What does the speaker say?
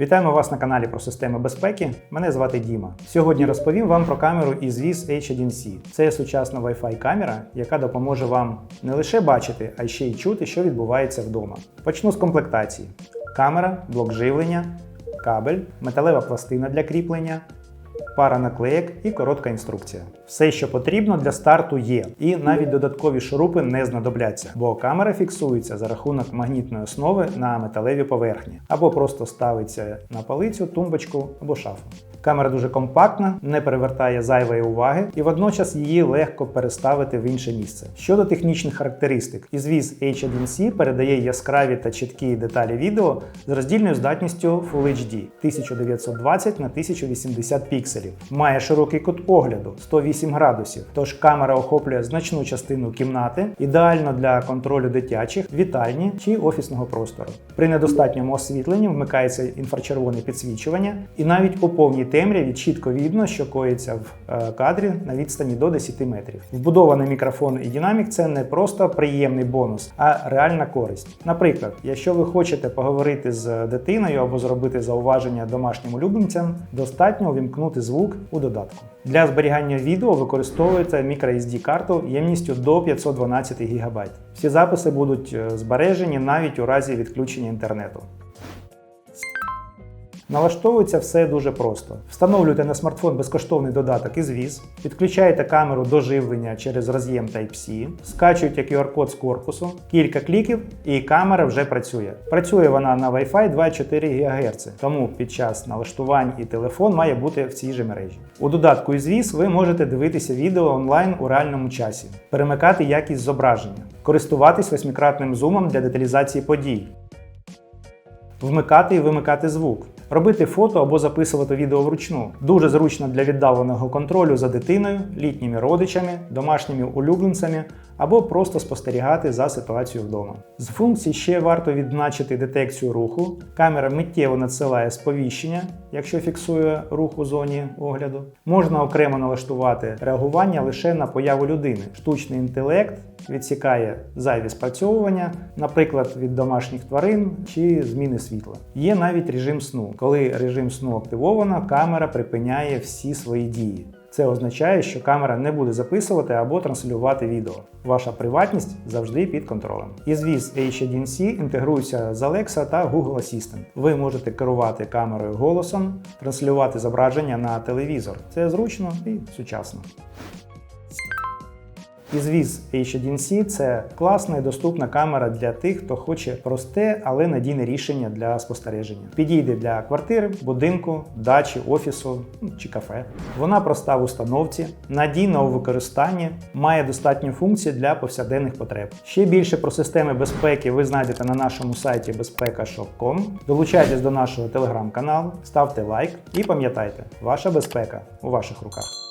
Вітаємо вас на каналі про системи безпеки. Мене звати Діма. Сьогодні розповім вам про камеру із H1C. Це сучасна Wi-Fi камера, яка допоможе вам не лише бачити, а ще й чути, що відбувається вдома. Почну з комплектації: камера, блок живлення, кабель, металева пластина для кріплення. Пара наклеєк і коротка інструкція. Все, що потрібно для старту, є, і навіть додаткові шурупи не знадобляться, бо камера фіксується за рахунок магнітної основи на металевій поверхні, або просто ставиться на палицю, тумбочку або шафу. Камера дуже компактна, не перевертає зайвої уваги, і водночас її легко переставити в інше місце. Щодо технічних характеристик, ізвіз H1C передає яскраві та чіткі деталі відео з роздільною здатністю Full HD 1920 на 1080 пікселів. Має широкий кут огляду 108 градусів, тож камера охоплює значну частину кімнати, ідеально для контролю дитячих, вітальні чи офісного простору. При недостатньому освітленні вмикається інфрачервоне підсвічування, і навіть у повній темряві чітко видно, що коїться в е, кадрі на відстані до 10 метрів. Вбудований мікрофон і динамік це не просто приємний бонус, а реальна користь. Наприклад, якщо ви хочете поговорити з дитиною або зробити зауваження домашнім улюбленцям, достатньо увімкнути звук у додатку. Для зберігання відео використовується microSD карту ємністю до 512 ГБ. Всі записи будуть е, збережені навіть у разі відключення інтернету. Налаштовується все дуже просто. Встановлюєте на смартфон безкоштовний додаток із віз, підключаєте камеру до живлення через роз'єм Type-C, скачуєте QR-код з корпусу, кілька кліків і камера вже працює. Працює вона на Wi-Fi 2,4 ГГц, тому під час налаштувань і телефон має бути в цій же мережі. У додатку із віз ви можете дивитися відео онлайн у реальному часі, перемикати якість зображення, користуватись восьмикратним зумом для деталізації подій, вмикати і вимикати звук. Робити фото або записувати відео вручну. Дуже зручно для віддаленого контролю за дитиною, літніми родичами, домашніми улюбленцями або просто спостерігати за ситуацією вдома. З функцій ще варто відзначити детекцію руху. Камера миттєво надсилає сповіщення, якщо фіксує рух у зоні огляду. Можна окремо налаштувати реагування лише на появу людини. Штучний інтелект відсікає зайві спрацьовування, наприклад, від домашніх тварин чи зміни світла. Є навіть режим сну. Коли режим сну активовано, камера припиняє всі свої дії. Це означає, що камера не буде записувати або транслювати відео. Ваша приватність завжди під контролем. Ізвіз H1C інтегрується з Alexa та Google Assistant. Ви можете керувати камерою голосом, транслювати зображення на телевізор. Це зручно і сучасно. Ізвіз H1C це класна і доступна камера для тих, хто хоче просте, але надійне рішення для спостереження. Підійде для квартири, будинку, дачі, офісу ну, чи кафе. Вона проста в установці, надійна у використанні, має достатньо функцій для повсякденних потреб. Ще більше про системи безпеки ви знайдете на нашому сайті безпека.shop.com. Долучайтесь до нашого телеграм-каналу, ставте лайк і пам'ятайте, ваша безпека у ваших руках.